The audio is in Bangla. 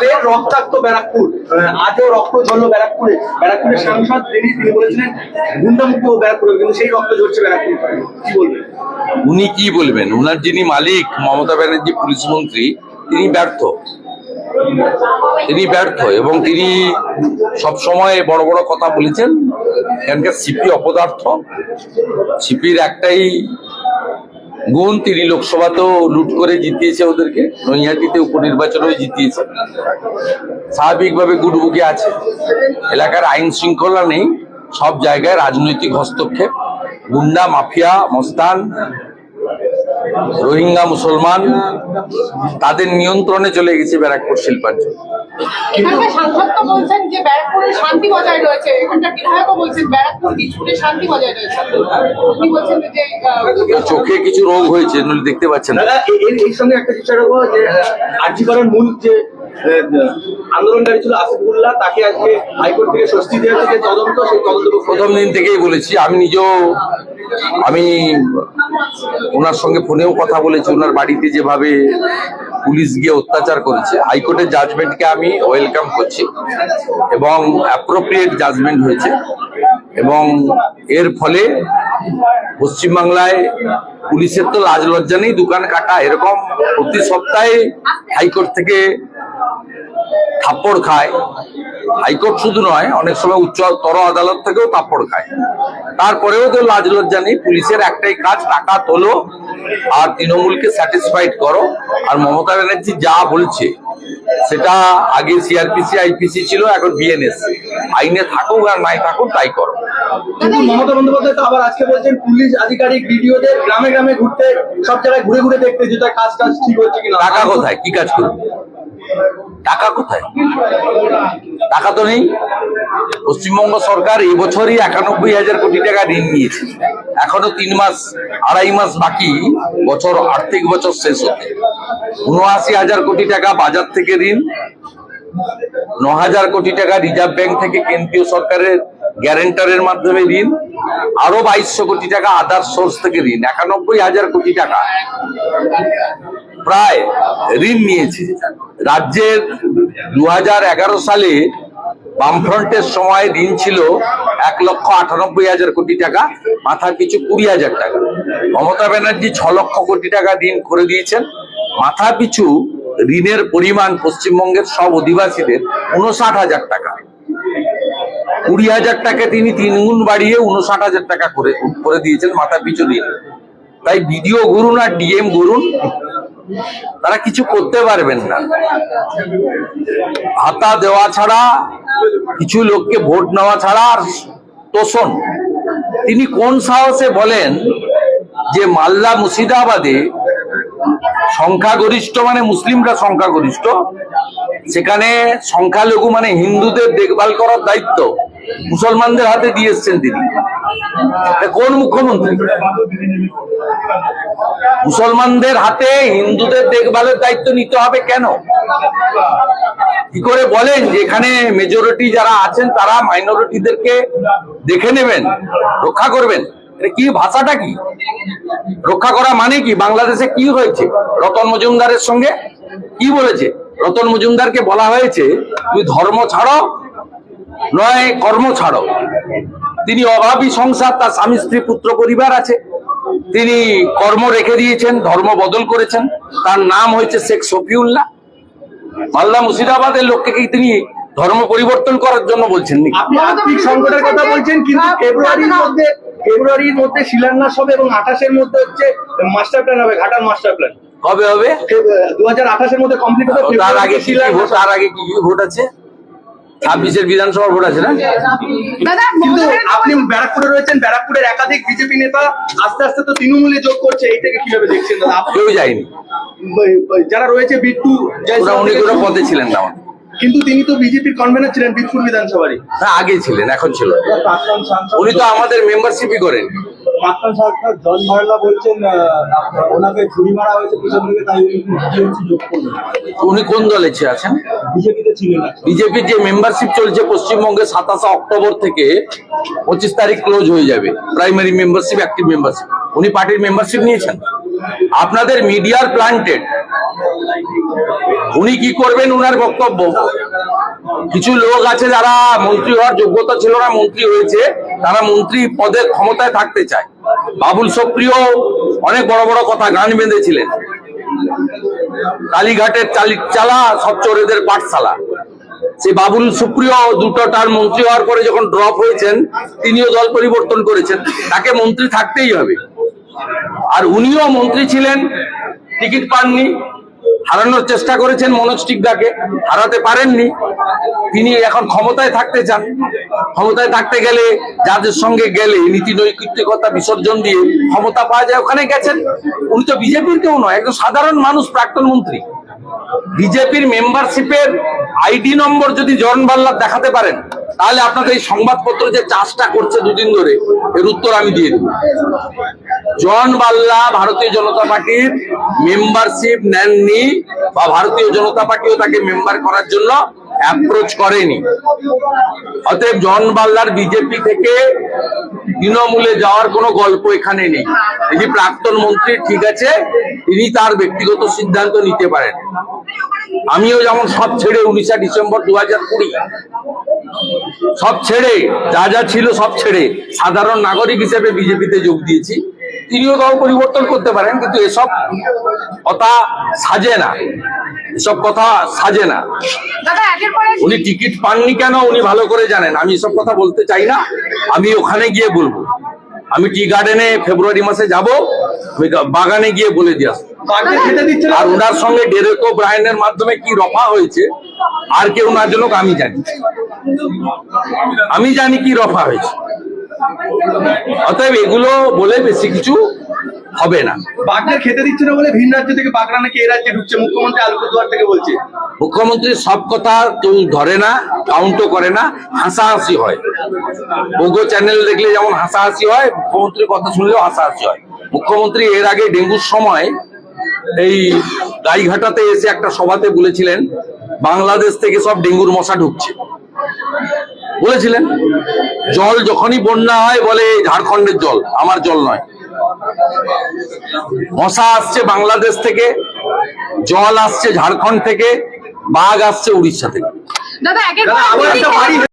ফের রক্তাক্ত ব্যারাকপুর আজও রক্ত ঝরলো ব্যারাকপুরে, ব্যারাকপুরের সাংসদ তিনি বলেছিলেন, গুন্ডামুক্ত কিন্তু সেই রক্ত ব্যারাকপুর কি বলবেন? উনি কি বলবেন? উনার যিনি মালিক, মমতা ব্যানার্জি, পুলিশ মন্ত্রী, তিনি ব্যর্থ। তিনি ব্যর্থ এবং তিনি সব সময় বড় বড় কথা বলেছেন। এখানকার সিপি অপদার্থ। সিপির একটাই গুণ তিনি লোকসভাতেও লুট করে জিতিয়েছে ওদেরকে, নৈহাটিতে উপনির্বাচন হয়ে জিতিয়েছে। স্বাভাবিকভাবে গুটবুকি আছে। এলাকার আইন শৃঙ্খলা নেই, সব জায়গায় রাজনৈতিক হস্তক্ষেপ, গুন্ডা, মাফিয়া, মস্তান রোহিঙ্গা মুসলমান তাদের নিয়ন্ত্রণে চলে গেছে ব্যারাকপুর শিল্পাঞ্চল। এখানকার সাংসদ তো বলছেন যে ব্যারাকপুরে শান্তি বজায় রয়েছে। এখানকার বিধায়কও বলছেন ব্যারাকপুর বীজপুরে শান্তি বজায় রয়েছে। উনি বলছেন যে আহ, চোখে কিছু রোগ হয়েছে দেখতে পাচ্ছেন না। এর এই সঙ্গে একটা চেষ্টা রাখব যে আর্জি মূল যে আন্দোলনকারী ছিল আসিফুল্লাহ তাকে আজকে হাইকোর্ট থেকে স্বস্তি দেওয়া যে তদন্ত সেই তদন্ত প্রথম দিন থেকেই বলেছি আমি নিজেও আমি ওনার সঙ্গে ফোনেও কথা বলেছি ওনার বাড়িতে যেভাবে পুলিশ গিয়ে অত্যাচার করেছে হাইকোর্টের জাজমেন্টকে আমি ওয়েলকাম করছি এবং অ্যাপ্রোপ্রিয়েট জাজমেন্ট হয়েছে এবং এর ফলে পশ্চিমবাংলায় পুলিশের তো লাজ লজ্জা নেই দোকান কাটা এরকম প্রতি সপ্তাহে হাইকোর্ট থেকে থাপ্পড় খায়। হাইকোর্ট শুধু নয়, অনেক সময় উচ্চতর আদালত থেকেও থাপ্পড় খায়। তারপরেও তো লাজ লজ্জা নেই, পুলিশের একটাই কাজ, টাকা তোলো আর তৃণমূলকে স্যাটিসফাইড করো। আর মমতা ব্যানার্জি যা বলছে সেটা আগে সিআরপিসি আইপিসি ছিল এখন বিএনএস আইনে থাকুক আর নাই থাকুক তাই করো। কিন্তু মমতা বন্দ্যোপাধ্যায় তো আবার আজকে বলছেন পুলিশ আধিকারিক বিডিওদের গ্রামে গ্রামে ঘুরতে সব জায়গায় ঘুরে ঘুরে দেখতে যে তার কাজ কাজ ঠিক হচ্ছে কিনা। টাকা কোথায়? কি কাজ করবে? টাকা কোথায়? টাকা তো নেই। পশ্চিমবঙ্গ সরকার এই বছরই একানব্বই হাজার কোটি টাকা ঋণ নিয়েছে। এখনও তিন মাস, আড়াই মাস বাকি, বছর আর্থিক বছর শেষ হতে উনআশি হাজার কোটি টাকা বাজার থেকে ঋণ ন হাজার কোটি টাকা রিজার্ভ ব্যাংক থেকে কেন্দ্রীয় সরকারের গ্যারেন্টারের মাধ্যমে ঋণ আরও বাইশশো কোটি টাকা আদার সোর্স থেকে ঋণ, একানব্বই হাজার কোটি টাকা প্রায় ঋণ নিয়েছে। রাজ্যের দু হাজার এগারো সালে বামফ্রন্টের সময় ঋণ ছিল এক লক্ষ আটানব্বই হাজার কোটি টাকা মাথা পিছু কুড়ি হাজার টাকা। মমতা ব্যানার্জি ছ লক্ষ কোটি টাকা ঋণ করে দিয়েছেন। মাথা পিছু ঋণের পরিমাণ পশ্চিমবঙ্গের সব অধিবাসীদের উনষাট হাজার টাকা। কুড়ি হাজার টাকা তিনি তিনগুণ বাড়িয়ে উনষাট হাজার টাকা করে করে দিয়েছেন মাথা পিছু ঋণ। তাই বিডিও গুরুন আর ডিএম গুরুন তারা কিছু করতে পারবেন না। ভাতা দেওয়া ছাড়া, কিছু লোককে ভোট নেওয়া ছাড়া আর তোষণ। তিনি কোন সাহসে বলেন যে মালদা মুর্শিদাবাদে সংখ্যাগরিষ্ঠ মানে মুসলিমরা সংখ্যাগরিষ্ঠ? সেখানে সংখ্যালঘু মানে হিন্দুদের দেখভাল করার দায়িত্ব। মুসলমানদের হাতে দিয়ে এসছেন তিনি। কোন মুখ্যমন্ত্রী? মুসলমানদের হাতে হিন্দুদের দেখভালের দায়িত্ব নিতে হবে কেন? কি করে বলেন যে এখানে মেজরিটি যারা আছেন, তারা মাইনরিটিদেরকে দেখে নেবেন, রক্ষা করবেন? কি ভাষাটা কি? রক্ষা করা মানে কি? বাংলাদেশে কি হয়েছে? রতন মজুমদারের সঙ্গে কি বলেছে? রতন মজুমদারকে বলা হয়েছে, তুমি ধর্ম ছাড়ো নয় কর্ম ছাড়ো। তিনি অভাবী সংসার তার স্বামী স্ত্রী পুত্র পরিবার আছে। তিনি কর্ম রেখে দিয়েছেন ধর্ম বদল করেছেন। তার নাম হয়েছে শেখ শফিউল্লাহ। মালদা মুর্শিদাবাদের লোককে কি তিনি ধর্ম পরিবর্তন করার জন্য বলছেন নাকি? আপনি আর্থিক সংকটের কথা বলছেন কিন্তু ফেব্রুয়ারির মধ্যে ফেব্রুয়ারির মধ্যে শিলান্যাস হবে এবং আঠাশের মধ্যে হচ্ছে মাস্টার প্ল্যান হবে ঘাটার মাস্টার প্ল্যান কবে হবে? দু হাজার আঠাশের মধ্যে কমপ্লিট হবে তার আগে তার আগে কি কি ভোট আছে? ছাব্বিশের বিধানসভা ভোট আছে না? কিন্তু আপনি ব্যারাকপুরে রয়েছেন ব্যারাকপুরের একাধিক বিজেপি নেতা আস্তে আস্তে তো তৃণমূলে যোগ করছে এইটাকে কীভাবে দেখছেন দাদা? কেউ যায়নি। যারা রয়েছে বিট্টু উনি কোনো পদে ছিলেন না। কিন্তু তিনি তো বিজেপির কনভেনার ছিলেন বিটপুর বিধানসভারই। না আগে ছিলেন এখন ছিল। উনি তো আমাদের মেম্বারশিপই করেন সরকার জন ভারলা বলছেন ওনাকে ছুরি মারা হয়েছে পিছন থেকে তাই উনি যোগ করবেন উনি কোন দলে আছেন বিজেপিতে ছিলেন বিজেপির যে মেম্বারশিপ চলছে পশ্চিমবঙ্গে সাতাশে অক্টোবর থেকে পঁচিশ তারিখ ক্লোজ হয়ে যাবে। প্রাইমারি মেম্বারশিপ অ্যাক্টিভ মেম্বারশিপ উনি পার্টির মেম্বারশিপ নিয়েছেন? আপনাদের মিডিয়ার প্লান্টেড উনি কি করবেন, উনার বক্তব্য? কিছু লোক আছে যারা মন্ত্রী হওয়ার যোগ্যতা ছিল না, মন্ত্রী হয়েছে, তারা মন্ত্রী পদে ক্ষমতায় থাকতে চায়। বাবুল সুপ্রিয় অনেক বড় বড় কথা গান বেঁধেছিলেন। কালীঘাটের চালি সব চোরেদের পাঠশালা। সে বাবুল সুপ্রিয় দুটো তার মন্ত্রী হওয়ার পরে যখন ড্রপ হয়েছেন, তিনিও দল পরিবর্তন করেছেন। তাকে মন্ত্রী থাকতেই হবে। আর উনিও মন্ত্রী ছিলেন, টিকিট পাননি, হারানোর চেষ্টা করেছেন মনোজ টিকদাকে, হারাতে পারেননি। তিনি এখন ক্ষমতায় থাকতে চান। ক্ষমতায় থাকতে গেলে যাদের সঙ্গে গেলে নীতি নৈকৃত্যকতা বিসর্জন দিয়ে ক্ষমতা পাওয়া যায়, ওখানে গেছেন। উনি তো বিজেপির কেউ নয়, একজন সাধারণ মানুষ, প্রাক্তন মন্ত্রী। বিজেপির মেম্বারশিপের আইডি নম্বর যদি জন বাল্লার দেখাতে পারেন, তাহলে আপনাদের এই সংবাদপত্র যে চাষটা করছে দুদিন ধরে, এর উত্তর আমি দিয়ে দেবো। জন বাল্লা ভারতীয় জনতা পার্টির মেম্বারশিপ নেননি বা ভারতীয় জনতা পার্টিও তাকে মেম্বার করার জন্য অ্যাপ্রোচ করেনি। অতএব জন বাল্লার বিজেপি থেকে তৃণমূলে যাওয়ার কোনো গল্প এখানে নেই। তিনি প্রাক্তন মন্ত্রী ঠিক আছে তিনি তার ব্যক্তিগত সিদ্ধান্ত নিতে পারেন। আমিও যেমন সব ছেড়ে উনিশে ডিসেম্বর দু হাজার কুড়ি সব ছেড়ে যা যা ছিল সব ছেড়ে সাধারণ নাগরিক হিসেবে বিজেপিতে যোগ দিয়েছি। তিনিও দল পরিবর্তন করতে পারেন কিন্তু এসব কথা সাজে না। এসব কথা সাজে না। উনি টিকিট পাননি কেন উনি ভালো করে জানেন। আমি এসব কথা বলতে চাই না আমি ওখানে গিয়ে বলব। আমি টি গার্ডেনে ফেব্রুয়ারি মাসে যাব আমি বাগানে গিয়ে বলে দিয়ে আসব। আর ওনার সঙ্গে ডেরেকো ব্রায়নের মাধ্যমে কি রফা হয়েছে আর কেউ না জন্য আমি জানি। আমি জানি কি রফা হয়েছে। অতএব এগুলো বলে বেশি কিছু হবে না। বাঘকে খেতে দিচ্ছে না বলে ভিন রাজ্য থেকে বাঘরা নাকি এই রাজ্যে ঢুকছে? মুখ্যমন্ত্রী আলিপুরদুয়ার থেকে বলছে। মুখ্যমন্ত্রী সব কথা কেউ ধরে না কাউন্টও করে না হাসাহাসি হয়। ওগো চ্যানেল দেখলে যেমন হাসাহাসি হয় মুখ্যমন্ত্রীর কথা শুনলেও হাসাহাসি হয়। মুখ্যমন্ত্রী এর আগে ডেঙ্গুর সময় এই গাইঘাটাতে এসে একটা সভাতে বলেছিলেন বাংলাদেশ থেকে সব ডেঙ্গুর মশা ঢুকছে। বলেছিলেন? জল যখনই বন্যা হয় বলে ঝাড়খণ্ডের জল আমার জল নয়। মশা আসছে বাংলাদেশ থেকে জল আসছে ঝাড়খন্ড থেকে বাঘ আসছে উড়িষ্যা থেকে। দাদা